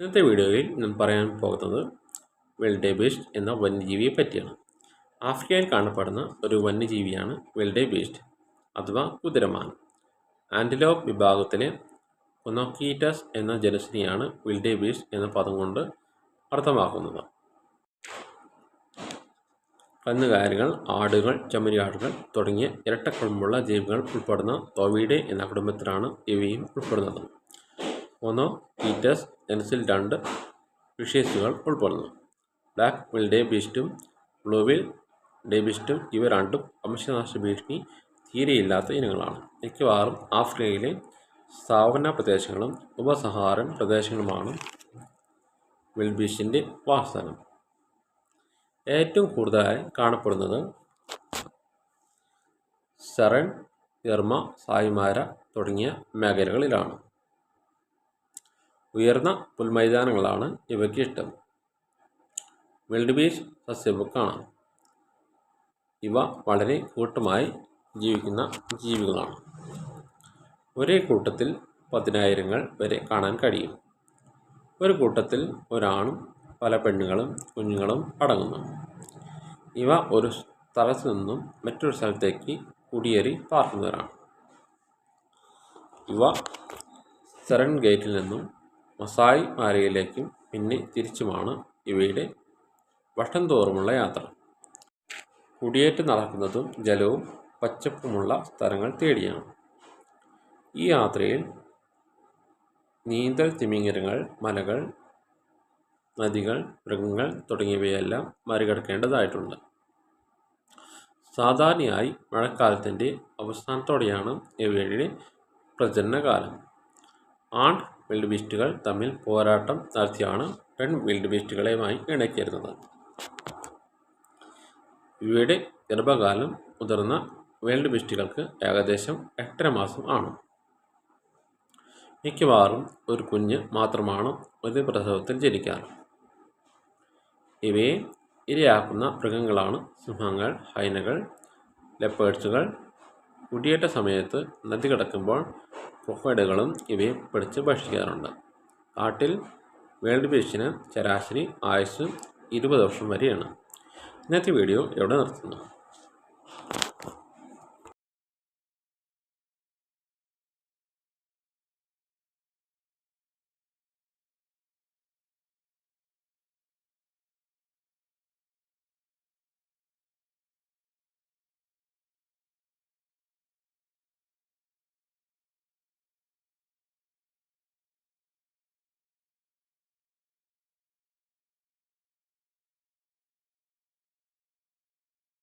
ഇന്നത്തെ വീഡിയോയിൽ ഞാൻ പറയാൻ പോകുന്നത് വെൽഡേ ബീസ്റ്റ് എന്ന വന്യജീവിയെ പറ്റിയാണ്. ആഫ്രിക്കയിൽ കാണപ്പെടുന്ന ഒരു വന്യജീവിയാണ് വെൽഡേ ബീസ്റ്റ് അഥവാ കുതിരമാൻ. ആന്റിലോപ്പ് വിഭാഗത്തിലെ കൊനോക്കീറ്റസ് എന്ന ജനസിനെയാണ് വിൽഡേ ബീസ്റ്റ് എന്ന പദം കൊണ്ട് അർത്ഥമാക്കുന്നത്. കന്നുകാലികൾ ആടുകൾ ചെമ്മരിയാടുകൾ തുടങ്ങിയ ഇരട്ടക്കുളമ്പുള്ള ജീവികൾ ഉൾപ്പെടുന്ന തോവീഡെ എന്ന കുടുംബത്തിലാണ് ഇവയും ഉൾപ്പെടുന്നത്. ഒന്നോ കീറ്റസ് ജനസിൽ രണ്ട് സ്പീഷീസുകൾ ഉൾപ്പെടുന്നു ബ്ലാക്ക് വിൽ ബീസ്റ്റും ബ്ലൂവിൽ ഡേബിസ്റ്റും ഇവ രണ്ടും വംശനാശ ഭീഷണി തീരെയില്ലാത്ത ഇനങ്ങളാണ്. മിക്കവാറും ആഫ്രിക്കയിലെ സാവന പ്രദേശങ്ങളും ഉപസഹാരൻ പ്രദേശങ്ങളുമാണ് വിൽബീഷിന്റെ വാസ്തവം ഏറ്റവും കൂടുതലായി കാണപ്പെടുന്നത് സെറൻ എർമ സായിമാര തുടങ്ങിയ മേഖലകളിലാണ്. ഉയർന്ന പുൽമൈതാനങ്ങളാണ് ഇവയ്ക്ക് ഇഷ്ടം. വിൽഡ് ബീച്ച് സസ്യബുക്കാണ്. ഇവ വളരെ കൂട്ടമായി ജീവിക്കുന്ന ജീവികളാണ്. ഒരേ കൂട്ടത്തിൽ പതിനായിരങ്ങൾ വരെ കാണാൻ കഴിയും. ഒരു കൂട്ടത്തിൽ ഒരാണും പല പെണ്ണുങ്ങളും കുഞ്ഞുങ്ങളും അടങ്ങുന്നു. ഇവ ഒരു സ്ഥലത്തു നിന്നും മറ്റൊരു സ്ഥലത്തേക്ക് കുടിയേറി പാർക്കുന്നവരാണ്. ഇവ സെറൻ ഗേറ്റിൽ നിന്നും മസായി മാരയിലേക്കും പിന്നെ തിരിച്ചുമാണ് ഇവയുടെ വട്ടം തോറുമുള്ള യാത്ര. കുടിയേറ്റം നടക്കുന്നതും ജലവും പച്ചപ്പുമുള്ള സ്ഥലങ്ങൾ തേടിയാണ്. ഈ യാത്രയിൽ നീന്തൽ തിമിംഗലങ്ങൾ മലകൾ നദികൾ മൃഗങ്ങൾ തുടങ്ങിയവയെല്ലാം മറികടക്കേണ്ടതായിട്ടുണ്ട്. സാധാരണയായി മഴക്കാലത്തിന്റെ അവസാനത്തോടെയാണ് ഇവയുടെ പ്രജനനകാലം. ആൺ വിൽഡ് ബീസ്റ്റുകൾ തമ്മിൽ പോരാട്ടം നടത്തിയാണ് പെൺ വിൽഡ് ബീസ്റ്റുകളെയുമായി ഇണക്കിയിരുന്നത്. ഇവയുടെ ഗർഭകാലം മുതിർന്ന വേൾഡ് ബീസ്റ്റുകൾക്ക് ഏകദേശം എട്ടര മാസം ആണ്. മിക്കവാറും ഒരു കുഞ്ഞ് മാത്രമാണ് ഒരു പ്രസവത്തിൽ ജനിക്കാറ്. ഇവയെ ഇരയാക്കുന്ന മൃഗങ്ങളാണ് സിംഹങ്ങൾ ഹൈനകൾ ലെപ്പേഴ്സുകൾ കുടിയേറ്റ സമയത്ത് നദി കടക്കുമ്പോൾ ക്രൊക്കൈഡുകളും ഇവയെ പിടിച്ച് ഭക്ഷിക്കാറുണ്ട്. കാട്ടിൽ വേൾഡ് ബീച്ചിന് ശരാശരി ആയുസ് ഇരുപത് വർഷം വരെയാണ്. ഇന്നത്തെ വീഡിയോ എവിടെ നിർത്തുന്നു.